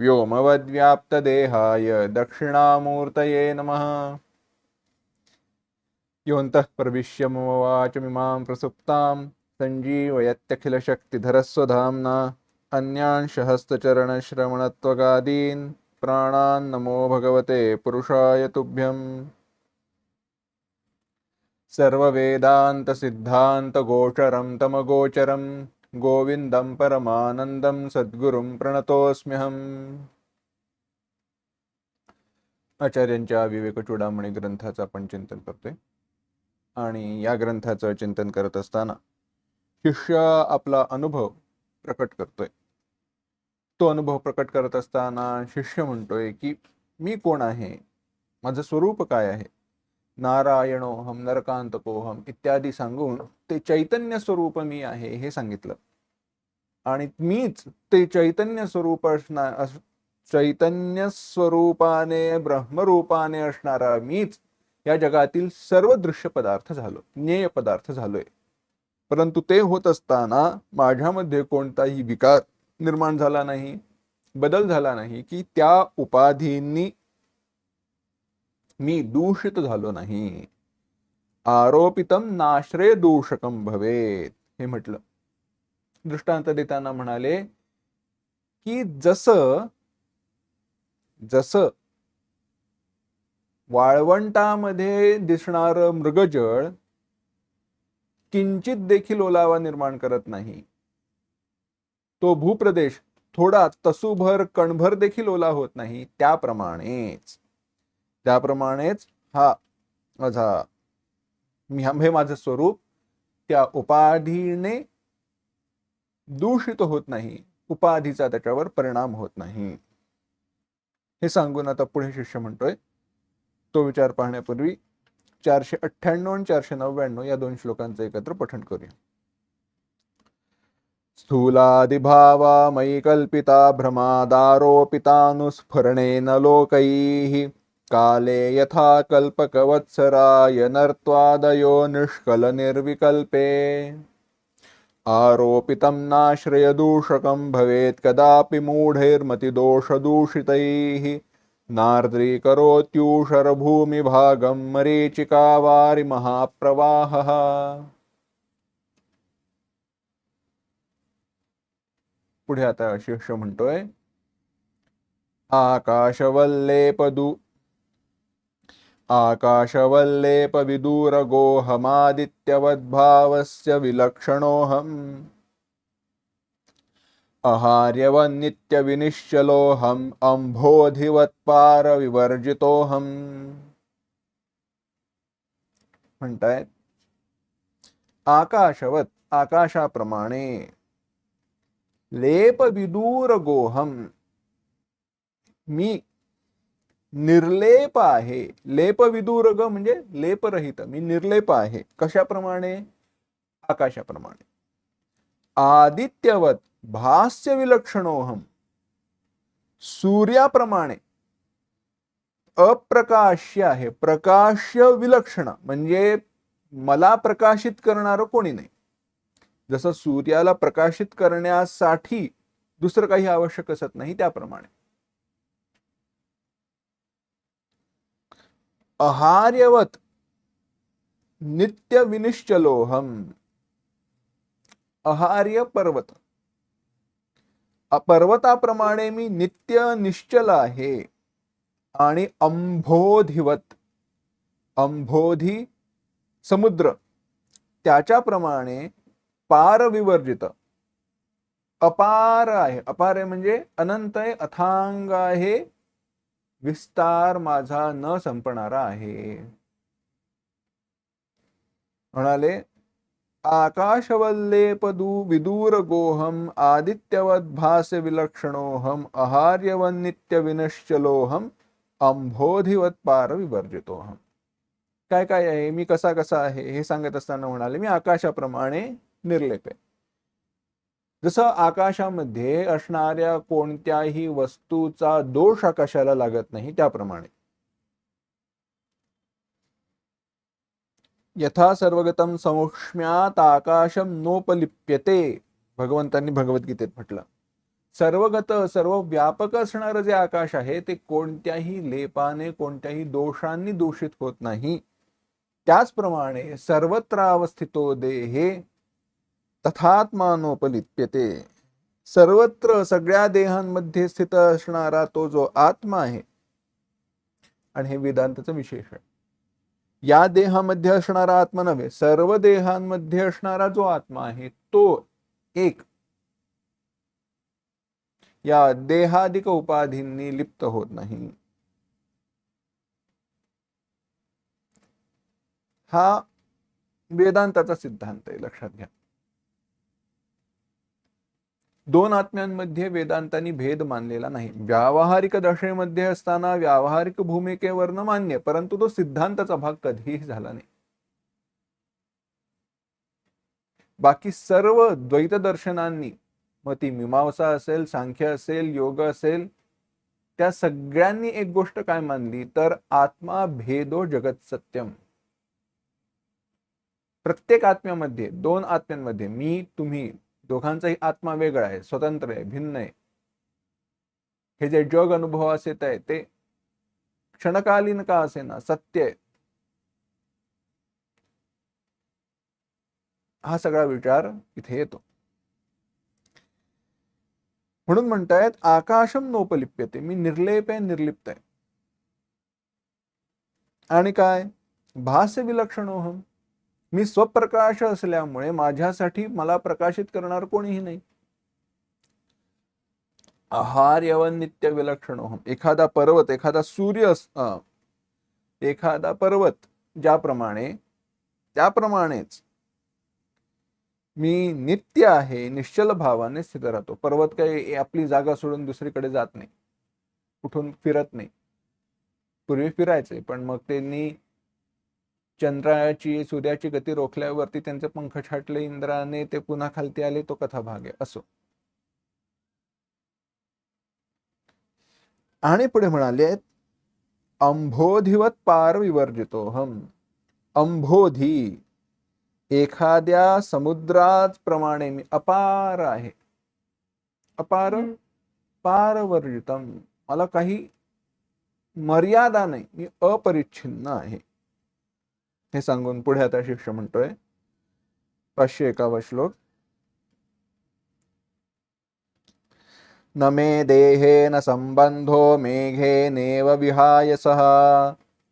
व्योमवद्व्याप्तदेहाय दक्षिणामूर्तये नमः योऽन्तः प्रविश्य ममवाचमिमां प्रसुप्तां सञ्जीवयत्यखिलशक्तिधरस्वधाम्ना अन्यांशहस्तचरणश्रवणत्वगादीन् प्राणान् नमो भगवते पुरुषाय तुभ्यम् सर्ववेदान्तसिद्धान्तगोचरं तमगोचरम् गोविन्दं परमानन्दं सद्गुरुं प्रणतोऽस्म्यहम् आचार्यांच्या विवेक चुडामणी ग्रंथाचं आपण चिंतन करतोय. आणि या ग्रंथाचं चिंतन करत असताना शिष्य आपला अनुभव प्रकट करतोय. तो अनुभव प्रकट करत असताना शिष्य म्हणतोय की मी कोण आहे? माझं स्वरूप काय आहे? नारायणोहम नरकांतकोहम इत्यादी सांगून ते चैतन्य स्वरूप मी आहे हे सांगितलं. आणि मीच ते चैतन्य स्वरूप असणार चैतन्य स्वरूपाने ब्रह्मरूपाने असणारा मीच या जगातील सर्व दृश्य पदार्थ झालो ज्ञेय पदार्थ झालोय. परंतु ते होत असताना माझ्यामध्ये कोणताही विकार निर्माण झाला नाही बदल झाला नाही की त्या उपाधींनी मी दूषित झालो नाही. आरोपितम नाश्रे दूषकम भवेत हे म्हटलं. दृष्टांत देताना म्हणाले की जस जस वाळवंटामध्ये दिसणार मृगजळ किंचित देखील ओलावा निर्माण करत नाही तो भूप्रदेश थोडा तसूभर कणभर देखील ओला होत नाही त्याप्रमाणेच. त्याप्रमाणेच हा माझा मी हे माझं स्वरूप त्या उपाधीने दूषित होत नाही. उपाधीचा त्याच्यावर परिणाम होत नाही. हे सांगून आता पुढे शिष्य म्हणतोय. तो विचार पाहण्यापूर्वी चारशे अठ्ठ्याण्णव आणि चारशे नव्याण्णव या दोन श्लोकांचं एकत्र पठण करूया. स्थूलादिभावा मयि कल्पिता भ्रमादारोपितानुस्फुरणेन लोकैः काले यथा कल्पकवत्सराय नर्त्वादयो निष्कलनिर्विकल्पे। आरोपितं नाश्रयदूषकं भवेत् कदापि मूढैर्मतिदोषदूषितैः। नार्द्रीकरोत्यूषरभूमिभागं मरीचिकावारिमहाप्रवाहः। पुढे आता शिष्य म्हणतोय आकाशवल्लेपदू आकाशवल्लेपविदूरगोहमादित्यवद्भावस्य विलक्षणोऽहम्। अहार्यवन्नित्यविनिश्चलोऽहम् अंभोधिवत्पारविवर्जितोऽहम् म्हणतायत आकाशवत आकाशाप्रमाणे लेप विदूर गोहम मी निर्लेप आहे. लेप विदुरग म्हणजे लेपरहित. मी निर्लेप आहे. कशाप्रमाणे? आकाशाप्रमाणे. आदित्यवत भास्य विलक्षणोहम सूर्याप्रमाणे. अप्रकाश्य आहे. प्रकाश्य विलक्षण. म्हणजे मला प्रकाशित करणारं कोणी नाही. जसं सूर्याला प्रकाशित करण्यासाठी दुसरं काही आवश्यक असत नाही त्याप्रमाणे. अहार्यवत नित्य विनिश्चलोहम अहार्य पर्वत पर्वताप्रमाणे मी नित्य निश्चल आहे आणि अंभोधिवत। अंभोधी समुद्र। त्याच्याप्रमाणे पार विवर्जित अपार आहे। अपार आहे म्हणजे अनंत आहे अथांग आहे विस्तार माझा न संपणारा आहे. म्हणाले आकाशवल्लेपदू विदूर गोहम आदित्यवद्भास विलक्षणोहम अहार्यवन्नित्य विनश्चलोहम अंभोधिवत पार विवर्जितो अहम काय काय आहे? मी कसा कसा आहे? हे सांगत असताना म्हणाले मी आकाशाप्रमाणे निर्लेप आहे. जसं आकाशामध्ये असणाऱ्या कोणत्याही वस्तूचा दोष आकाशाला लागत नाही त्याप्रमाणे. यथा सर्वगतम सौक्ष्म्यात आकाशम नोपलिप्यते भगवंतांनी भगवद्गीतेत म्हटलं. सर्वगत सर्व व्यापक असणारं जे आकाश आहे ते कोणत्याही लेपाने कोणत्याही दोषांनी दूषित होत नाही. त्याचप्रमाणे सर्वत्र अवस्थितो देहे तथात्मानोपलिप्यते. सर्वत्र सगळ्या देहांमध्ये स्थित असणारा तो जो आत्मा आहे आणि हे वेदांताचं विशेष आहे. या देहामध्ये असणारा आत्मा नव्हे सर्व देहांमध्ये असणारा जो आत्मा आहे तो एक. या देहादिक उपाधींनी लिप्त होत नाही. हा वेदांताचा सिद्धांत आहे लक्षात घ्या. दोन आत्म्यांमध्ये वेदांतांनी भेद मानलेला नाही. व्यावहारिक दशेमध्ये असताना व्यावहारिक भूमिकेवरनं मान्य परंतु तो सिद्धांताचा भाग कधीही झाला नाही. बाकी सर्व द्वैत दर्शनांनी मग ती मीमांसा असेल सांख्य असेल योग असेल त्या सगळ्यांनी एक गोष्ट काय मानली? तर आत्मा भेदो जगत सत्यम. प्रत्येक आत्म्यामध्ये दोन आत्म्यांमध्ये मी तुम्ही दोघांचाही आत्मा वेगळा आहे स्वतंत्र आहे भिन्न आहे. हे जे जग अनुभवास येत आहे ते क्षणकालीन का असे ना सत्य आहे. हा सगळा विचार इथे येतो. म्हणून म्हणतायत आकाशम नोपलिप्यते मी निर्लेप आहे निर्लिप्त आहे. आणि काय? भास्य विलक्षणोहम मी स्वप्रकाश असल्यामुळे माझ्यासाठी मला प्रकाशित करणार कोणीही नाही. आहार यवन नित्य विलक्षण एखादा पर्वत एखादा सूर्य एखादा पर्वत ज्याप्रमाणे त्याप्रमाणेच मी नित्य आहे निश्चल भावाने स्थित राहतो. पर्वत काही आपली जागा सोडून दुसरीकडे जात नाही. कुठून फिरत नाही. पूर्वी फिरायचे पण मग त्यांनी चंद्राची सूर्याची गती रोखल्यावरती त्यांचे पंख छाटले इंद्राने ते पुन्हा खालती आले तो कथा भाग आहे असो. आणि पुढे म्हणाले अंभोधिवत पार विवर्जितो हम अंभोधी एखाद्या समुद्राच प्रमाणे मी अपार आहे. अपार पारवर्जितम. मला काही मर्यादा नाही. मी अपरिच्छिन्न आहे. हे सांगून पुढे आता शिष्य म्हणतोय. पाचशे एकावा श्लोक. न मे देहेन संबंधो मेघेनेव विहाय सह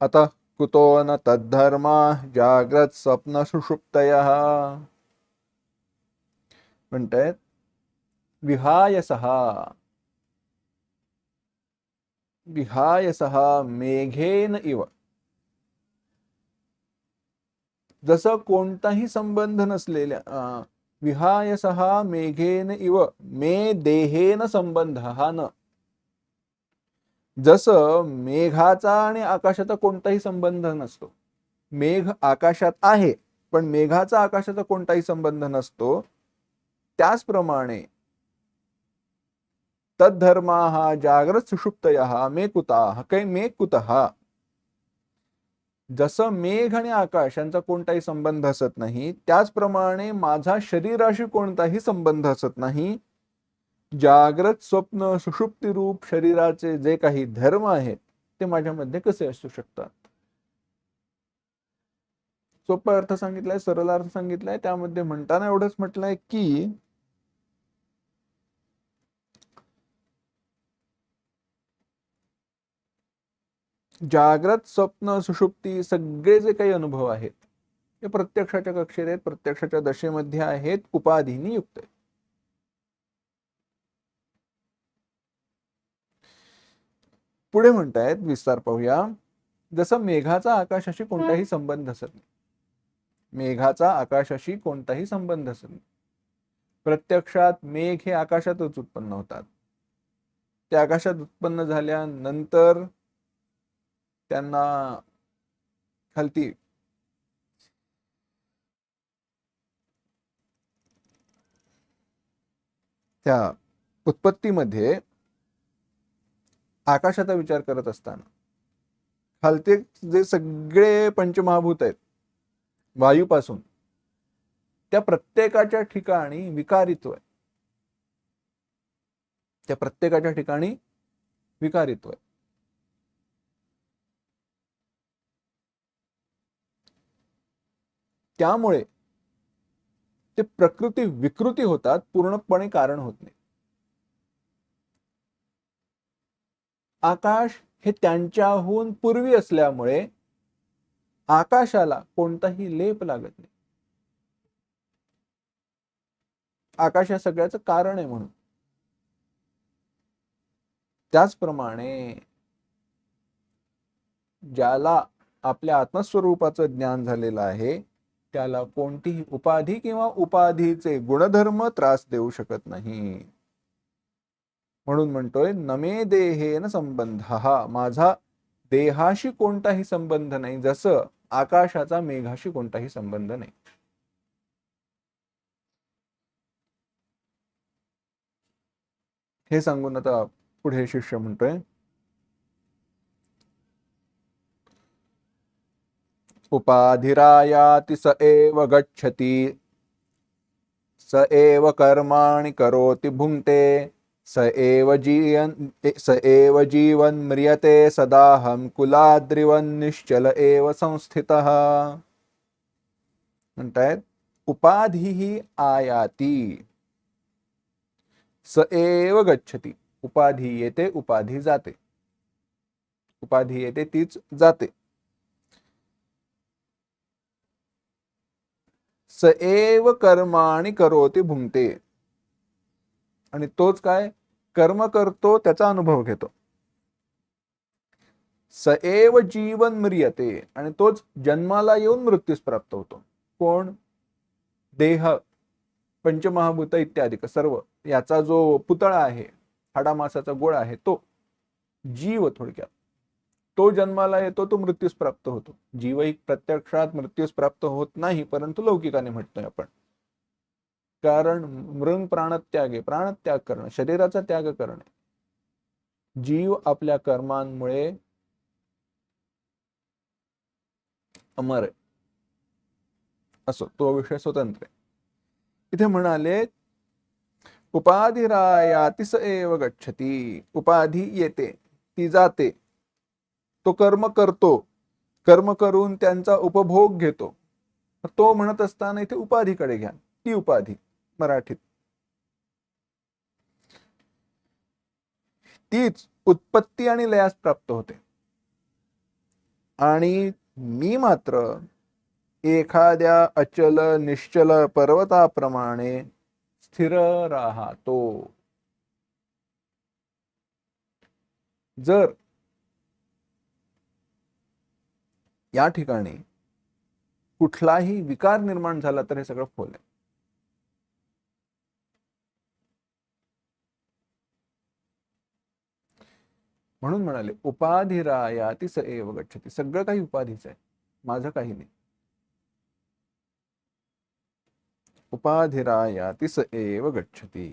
अतः कुतो न तद्धर्मा जाग्रत स्वप्न सुषुप्तय। म्हणतायत, विहाय सहा विहाय सहा मेघेन इव। जसं कोणताही संबंध नसलेल्या विहाय सहा मेघेन इव मे देहेन संबंध हा न. जसं मेघाचा आणि आकाशाचा कोणताही संबंध नसतो. मेघ आकाशात आहे पण मेघाचा आकाशाचा कोणताही संबंध नसतो. त्याचप्रमाणे तद्धर्मा हा जागृत सुषुप्तय मे कुता कै मे कुतः. जसं मेघ आणि आकाश यांचा कोणताही संबंध असत नाही त्याचप्रमाणे माझा शरीराशी कोणताही संबंध असत नाही. जाग्रत स्वप्न सुषुप्ती रूप शरीराचे जे काही धर्म आहेत ते माझ्यामध्ये कसे असू शकतात? सोपा अर्थ सांगितलाय सरळ अर्थ सांगितलाय त्यामध्ये म्हणताना एवढंच म्हटलंय की जाग्रत स्वप्न सुषुप्ती सगळे जे काही अनुभव आहेत ते प्रत्यक्षाच्या कक्षेत आहेत प्रत्यक्षाच्या दशेमध्ये आहेत उपाधीनी युक्त आहेत. पुढे म्हणतायत विस्तार पाहूया. जसं मेघाचा आकाशाशी कोणताही संबंध असत नाही. मेघाचा आकाशाशी कोणताही संबंध असत नाही. प्रत्यक्षात मेघ हे आकाशातच उत्पन्न होतात. ते आकाशात उत्पन्न झाल्यानंतर त्यांना खालती. त्या उत्पत्तीमध्ये आकाशाचा विचार करत असताना खालते जे सगळे पंचमहाभूत आहेत वायूपासून त्या प्रत्येकाच्या ठिकाणी विकारित्व आहे. त्या प्रत्येकाच्या ठिकाणी विकारित्व आहे. त्यामुळे ते प्रकृती विकृती होतात पूर्णपणे कारण होत नाही. आकाश हे त्यांच्याहून पूर्वी असल्यामुळे आकाशाला कोणताही लेप लागत नाही. आकाश या सगळ्याचं कारण आहे म्हणून. त्याचप्रमाणे ज्याला आपल्या आत्मस्वरूपाचं ज्ञान झालेलं आहे त्याला कोणतीही उपाधी किंवा उपाधीचे गुणधर्म त्रास देऊ शकत नाही. म्हणून म्हणतोय नमे देहेन संबंध हा माझा देहाशी कोणताही संबंध नाही जसं आकाशाचा मेघाशी कोणताही संबंध नाही. हे सांगून आता पुढे शिष्य म्हणतोय उपाधिरायाति स एव गच्छति। स एव कर्माणि करोति भुङ्क्ते। स एव जीयन् स एव जीवन् म्रियते सदाहं कुलाद्रिवन् निश्चल एव संस्थितः। म्हणतायत उपाधिः आयाती। स एव गच्छति। उपाधी येते उपाधी जाते। उपाधी येते तीच जाते। स एव कर्माणि करोति भुंगते आणि तोच काय? कर्म करतो त्याचा अनुभव घेतो. स एव जीवन म्रियते. आणि तोच जन्माला येऊन मृत्यूस प्राप्त होतो. कोण? देह पंचमहाभूत इत्यादी सर्व. याचा जो पुतळा आहे हाडामासाचा गोळा आहे तो जीव थोडक्यात. तो जन्माला येतो तो मृत्यूस प्राप्त होतो. जीवही प्रत्यक्षात मृत्यूस प्राप्त होत नाही परंतु लौकिकाने म्हणतोय आपण. कारण मृंग प्राणत्यागे प्राणत्याग करणं शरीराचा त्याग करणे जीव आपल्या कर्मांमुळे अमर आहे. असो तो विषय स्वतंत्र आहे. इथे म्हणाले उपाधिरायातिस एव गच्छती उपाधी येते ती जाते. तो कर्म करतो. कर्म करून त्यांचा उपभोग घेतो. तो म्हणत असताना इथे उपाधीकडे घ्या. ती उपाधी मराठीत. तीच उत्पत्ती आणि लयास प्राप्त होते. आणि मी मात्र एखाद्या अचल निश्चल पर्वताप्रमाणे स्थिर राहतो. जर या ठिकाणी कुठलाही विकार निर्माण झाला तर हे सगळं फोल आहे. म्हणून म्हणाले उपाधिराया ती स एव गच्छती. सगळं काही उपाधीच आहे. माझं काही नाही. उपाधिराया ती स एव गच्छती.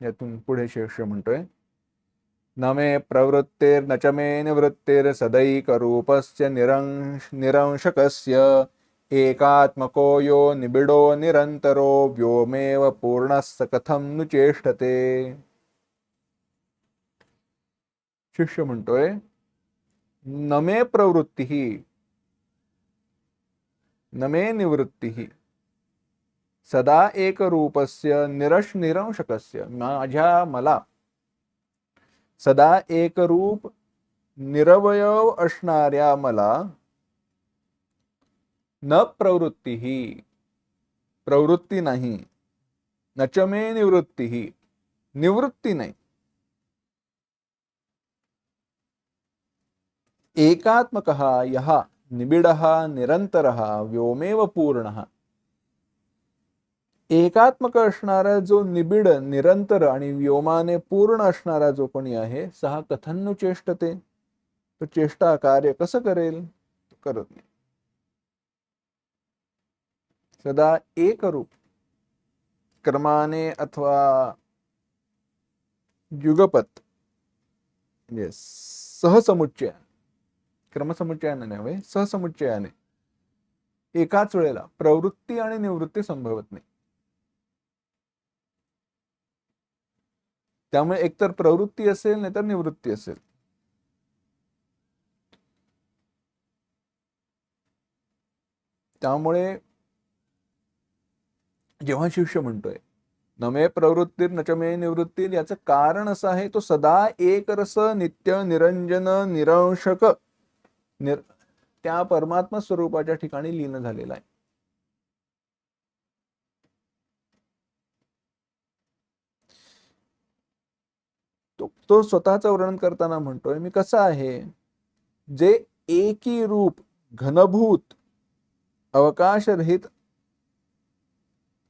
यातून पुढे शेष म्हणतोय न मे प्रवृत्तेर्न च मे निवृत्तिर्सदैकरूपस्य निरंश निरंशकस्य। एकात्मको यो निबिडो निरन्तरो व्योमेव पूर्णस्य कथं नु चेष्टते। शिष्य म्हणतोय नमे प्रवृत्ती नमे निवृत्ती सदा एकरूपस्य निरश निरंशकस्य। माझ्या मला सदा एकरूप निरवयव असणाऱ्या मला न प्रवृत्ती प्रवृत्ती नाही नचमे निवृत्ती निवृत्ती नाही. एकात्मक यहा निबिड निरंतर व्योमेव पूर्ण। एकात्मक असणारा जो निबिड निरंतर आणि व्योमाने पूर्ण असणारा जो कोणी आहे सहा कथन चेष्टते तो चेष्टा कार्य कसं करेल? तो करत नाही. सदा एकरूप. क्रमाने अथवा युगपत म्हणजे सहसमुच्चय क्रमसमुच्चयाने नव्हे सहसमुच्चयाने. एकाच वेळेला प्रवृत्ती आणि निवृत्ती संभवत नाही. त्यामुळे एकतर प्रवृत्ती असेल नाही तर निवृत्ती असेल. त्यामुळे जेव्हा शिष्य म्हणतोय नमे प्रवृत्ती नचमे निवृत्ती याचं कारण असं आहे तो सदा एक रस नित्य निरंजन निरंशक निर त्या परमात्मा स्वरूपाच्या ठिकाणी लीन झालेला आहे. तो तो स्वतःचं वर्णन करताना म्हणतोय मी कसा आहे? जे एकी रूप घनभूत अवकाशरहित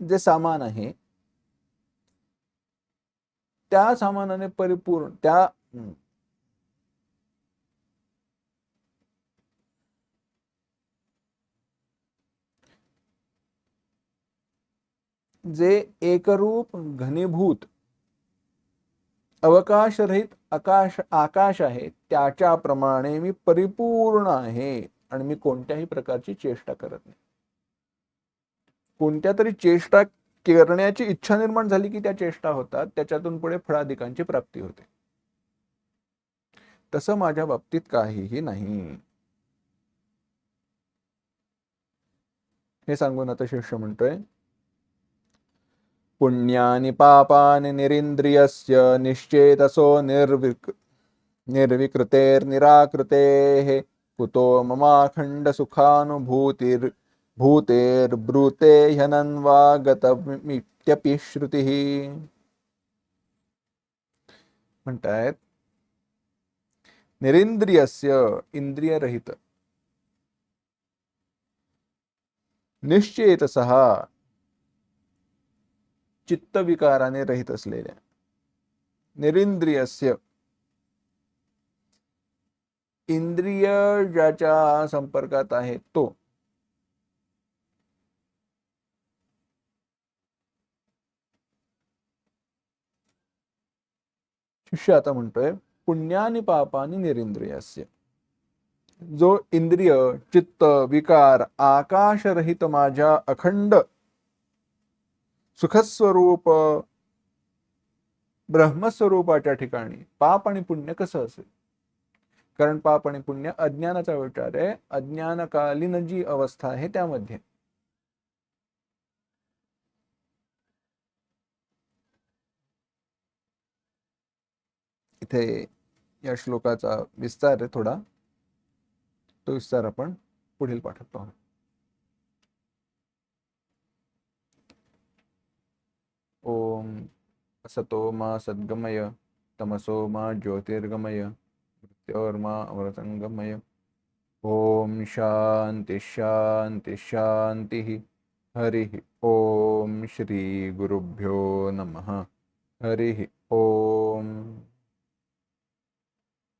जे सामान आहे त्या सामानाने परिपूर्ण त्या जे एकरूप घनीभूत अवकाशरहित आकाश आकाश आहे त्याच्याप्रमाणे मी परिपूर्ण आहे आणि मी कोणत्याही प्रकारची चेष्टा करत नाही. कोणत्या तरी चेष्टा करण्याची इच्छा निर्माण झाली की त्या चेष्टा होतात त्याच्यातून पुढे फळाधिकांची प्राप्ती होते. तसं माझ्या बाबतीत काहीही नाही. हे सांगून आता शिष्य म्हणतोय पुण्यानि पापानि निरिन्द्रियस्य निश्चेतसो निर्विक् निर्विकृतेर्निराकृतेः कुतो ममाखण्डसुखानुभूतिर् भूतेर्ब्रूते ह्यनन्वा गतमित्यपि श्रुतिः। म्हणतायत निरिंद्रियस्य इंद्रियरहित निश्चेतसः चित्तविकाराने रहित असलेल्या. निरिंद्रियस्य. इंद्रिय ज्याच्या संपर्कात आहे तो. शिष्य आता म्हणतोय पुण्यानी पापानी निरिंद्रियस्य. जो इंद्रिय चित्त विकार आकाशरहित माझ्या अखंड सुखस्वरूप ब्रह्मस्वरूपाच्या ठिकाणी पाप आणि पुण्य कसं असेल? कारण पाप आणि पुण्य अज्ञानाचा विचार आहे. अज्ञानकालीन जी अवस्था आहे त्यामध्ये. इथे या श्लोकाचा विस्तार आहे थोडा. तो विस्तार आपण पुढील पाठवतो आहोत ओम असतो मा सद्गमय तमसो मा ज्योतिर्गमय मृत्योर्मा अमृतंगमय। ओम शांति शांति शांति हरि ओम श्री गुरुभ्यो नमः। हरि ओम